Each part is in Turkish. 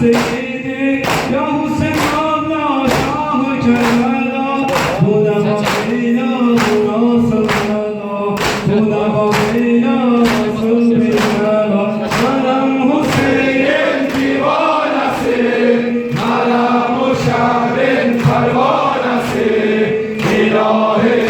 Seyyidi Ya Hüseyin Allah Şah-ı Kerbela. Bu da bakıyla nasıl bela. Bu da bakıyla nasıl bela. Selam Hüseyin divanesi Haram-ı şehrin pervanesi İlahi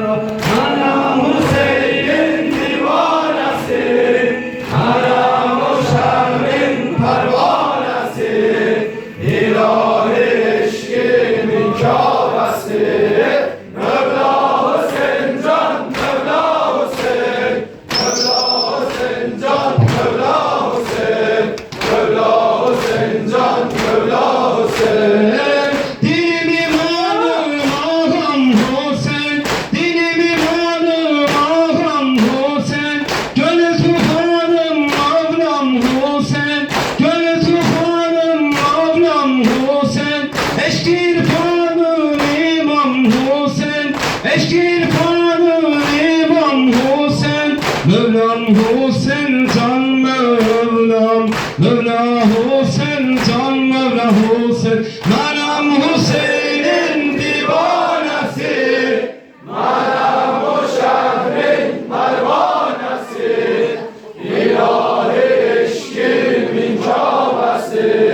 Kerbela İmam Hüseyin eşkir İmam Hüseyin eşkir fanın İmam Hüseyin Mevlam Hüseyin can Mevlam Mevla Hüseyin can Mevla Hüseyin Meram Hüseyin'in divanesi Meram o şehrin pervanesi İlahi eşkimin kâbesi.